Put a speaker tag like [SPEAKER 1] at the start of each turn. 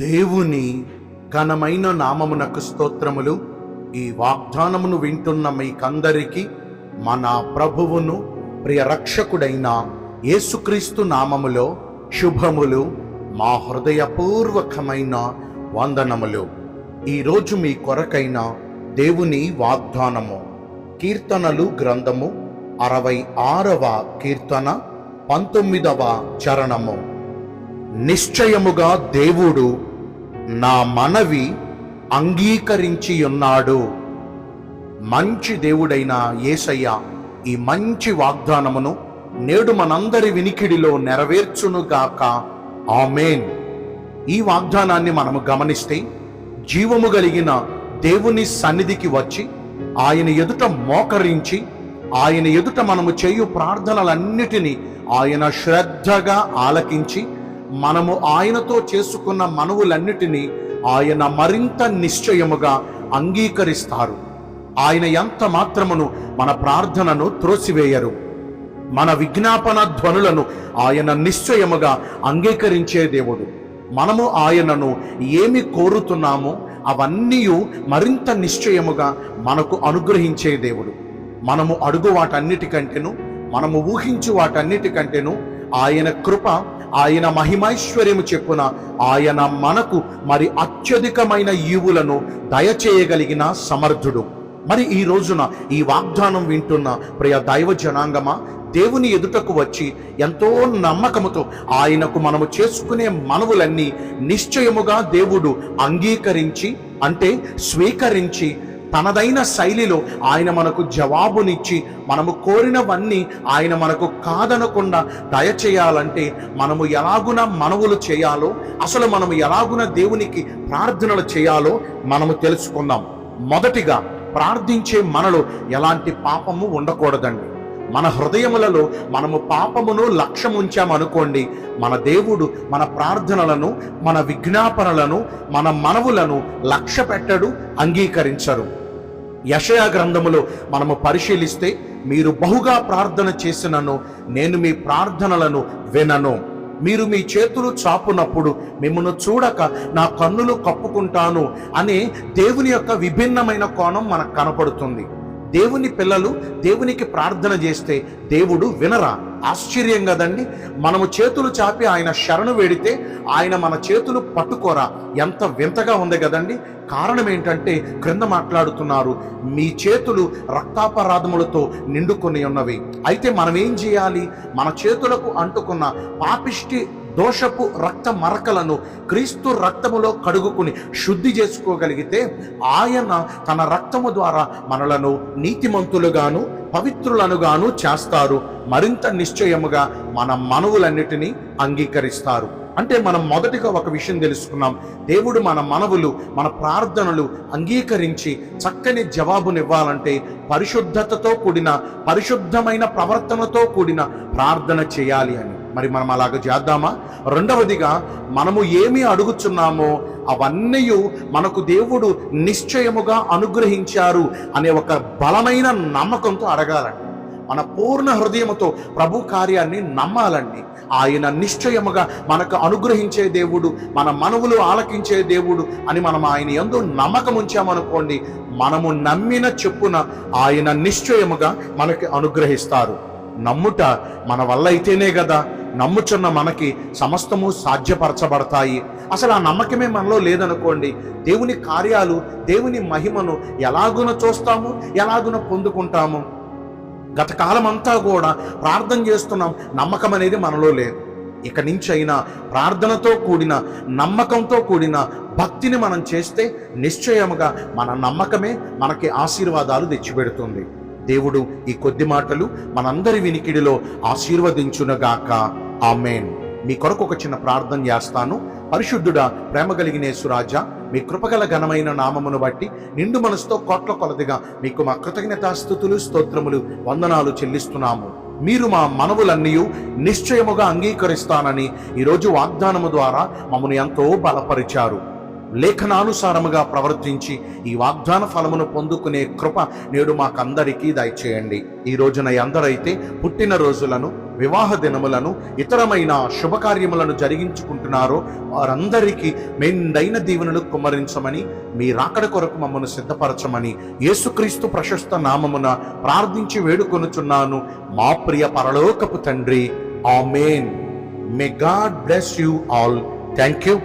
[SPEAKER 1] దేవుని ఘనమైన నామమునకు స్తోత్రములు. ఈ వాగ్దానమును వింటున్న మీకందరికీ మన ప్రభువును ప్రియ రక్షకుడైన యేసుక్రీస్తు నామములో శుభములు మా హృదయపూర్వకమైన వందనములు. ఈరోజు మీ కొరకైన దేవుని వాగ్దానము కీర్తనలు గ్రంథము అరవై ఆరవ కీర్తన పంతొమ్మిదవ చరణము. నిశ్చయముగా దేవుడు నా మనవి అంగీకరించియున్నాడు. మంచి దేవుడైన యేసయ్య ఈ మంచి వాగ్దానమును నేడు మనందరి వినికిడిలో నెరవేర్చునుగాక. ఆమెన్. ఈ వాగ్దానాన్ని మనము గమనిస్తే జీవము కలిగిన దేవుని సన్నిధికి వచ్చి ఆయన ఎదుట మోకరించి ఆయన ఎదుట మనము చేయు ప్రార్థనలన్నిటినీ ఆయన శ్రద్ధగా ఆలకించి మనము ఆయనతో చేసుకున్న మనవులన్నిటినీ ఆయన మరింత నిశ్చయముగా అంగీకరిస్తారు. ఆయన ఎంత మాత్రమును మన ప్రార్థనను త్రోసివేయరు. మన విజ్ఞాపన ధ్వనులను ఆయన నిశ్చయముగా అంగీకరించే దేవుడు. మనము ఆయనను ఏమి కోరుతున్నామో అవన్నీ మరింత నిశ్చయముగా మనకు అనుగ్రహించే దేవుడు. మనము అడుగు వాటన్నిటికంటేను మనము ఊహించు వాటన్నిటికంటేను ఆయన కృప ఆయన మహిమైశ్వర్యము చెప్పున ఆయన మనకు మరి అత్యధికమైన ఈవులను దయచేయగలిగిన సమర్థుడు. మరి ఈ రోజున ఈ వాగ్దానం వింటున్న ప్రియ దైవ జనాంగమా దేవుని ఎదుటకు వచ్చి ఎంతో నమ్మకముతో ఆయనకు మనము చేసుకునే మనవులన్నీ నిశ్చయముగా దేవుడు అంగీకరించి అంటే స్వీకరించి తనదైన శైలిలో ఆయన మనకు జవాబునిచ్చి మనము కోరినవన్నీ ఆయన మనకు కాదనకుండా దయచేయాలంటే మనము ఎలాగున మనవులు చేయాలో అసలు మనము ఎలాగున దేవునికి ప్రార్థనలు చేయాలో మనము తెలుసుకుందాం. మొదటిగా ప్రార్థించే మనలో ఎలాంటి పాపము ఉండకూడదండి. మన హృదయములలో మనము పాపమును లక్ష్యం ఉంచామనుకోండి మన దేవుడు మన ప్రార్థనలను మన విజ్ఞాపనలను మన మనవులను లక్ష్య పెట్టడు అంగీకరించరు. యషయా గ్రంథములో మనము పరిశీలిస్తే మీరు బహుగా ప్రార్థన చేసినను నేను మీ ప్రార్థనలను వినను. మీరు మీ చేతులు చాపునప్పుడు మిమ్మల్ని చూడక నా కన్నులు కప్పుకుంటాను అనే దేవుని యొక్క విభిన్నమైన కోణం మనకు కనపడుతుంది. దేవుని పిల్లలు దేవునికి ప్రార్థన చేస్తే దేవుడు వినరా? ఆశ్చర్యం కదండి మనము చేతులు చాపి ఆయన శరణు వేడితే ఆయన మన చేతులు పట్టుకోరా. ఎంత వింతగా ఉంది కదండి. కారణం ఏంటంటే క్రింద మాట్లాడుతున్నారు మీ చేతులు రక్తాపరాధములతో నిండుకొని ఉన్నవి. అయితే మనం ఏం చేయాలి? మన చేతులకు అంటుకున్న పాపిష్టి దోషపు రక్త మరకలను క్రీస్తు రక్తములో కడుగుకుని శుద్ధి చేసుకోగలిగితే ఆయన తన రక్తము ద్వారా మనలను నీతిమంతులుగాను పవిత్రులనుగాను చేస్తారు. మరింత నిశ్చయముగా మన మనవులన్నిటినీ అంగీకరిస్తారు. అంటే మనం మొదటిగా ఒక విషయం తెలుసుకున్నాం. దేవుడు మన మనవులు మన ప్రార్థనలు అంగీకరించి చక్కని జవాబునివ్వాలంటే పరిశుద్ధతతో కూడిన పరిశుద్ధమైన ప్రవర్తనతో కూడిన ప్రార్థన చేయాలి అని. మరి మనం అలాగ చేద్దామా? రెండవదిగా మనము ఏమి అడుగుచున్నామో అవన్నీ మనకు దేవుడు నిశ్చయముగా అనుగ్రహించారు అనే ఒక బలమైన నమ్మకంతో అడగాలండి. మన పూర్ణ హృదయముతో ప్రభు కార్యాన్ని నమ్మాలండి. ఆయన నిశ్చయముగా మనకు అనుగ్రహించే దేవుడు మన మనవులు ఆలకించే దేవుడు అని మనం ఆయన ఎందు నమ్మకం ఉంచామనుకోండి మనము నమ్మిన చెప్పున ఆయన నిశ్చయముగా మనకి అనుగ్రహిస్తారు. నమ్ముట మన వల్ల అయితేనే కదా. నమ్ముచున్న మనకి సమస్తము సాధ్యపరచబడతాయి. అసలు ఆ నమ్మకమే మనలో లేదనుకోండి దేవుని కార్యాలు దేవుని మహిమను ఎలాగున చూస్తాము ఎలాగున పొందుకుంటాము? గత కాలం అంతా కూడా ప్రార్థన చేస్తున్నాం నమ్మకం అనేది మనలో లేదు. ఇక నుంచి అయినా ప్రార్థనతో కూడిన నమ్మకంతో కూడిన భక్తిని మనం చేస్తే నిశ్చయముగా మన నమ్మకమే మనకి ఆశీర్వాదాలు తెచ్చిపెడుతుంది. దేవుడు ఈ కొద్ది మాటలు మనందరి వినికిడిలో ఆశీర్వదించునగాక. ఆమెన్. మీ కొరకు ఒక చిన్న ప్రార్థన చేస్తాను. పరిశుద్ధుడా ప్రేమ కలిగిన యేసురాజా మీ కృపగల ఘనమైన నామమును బట్టి నిండు మనసుతో కోట్ల కొలదిగా మీకు మా కృతజ్ఞతాస్థుతులు స్తోత్రములు వందనాలు చెల్లిస్తున్నాము. మీరు మా మనవులన్నీ నిశ్చయముగా అంగీకరిస్తానని ఈరోజు వాగ్దానము ద్వారా మమ్మల్ని ఎంతో బలపరిచారు. లేఖనానుసారముగా ప్రవర్తించి ఈ వాగ్దాన ఫలమును పొందుకునే కృప నేడు మాకందరికీ దయచేయండి. ఈ రోజున ఎందరైతే పుట్టిన రోజులను వివాహ దినములను ఇతరమైన శుభకార్యములను జరిగించుకుంటున్నారో వారందరికీ మెండైన దీవెనలు కుమ్మరించమని మీ రాకడ కొరకు మమ్మను సిద్ధపరచమని యేసుక్రీస్తు ప్రశస్త నామమున ప్రార్థించి వేడుకొనుచున్నాను. మా ప్రియ పరలోకపు తండ్రి amen. May God bless you all thank you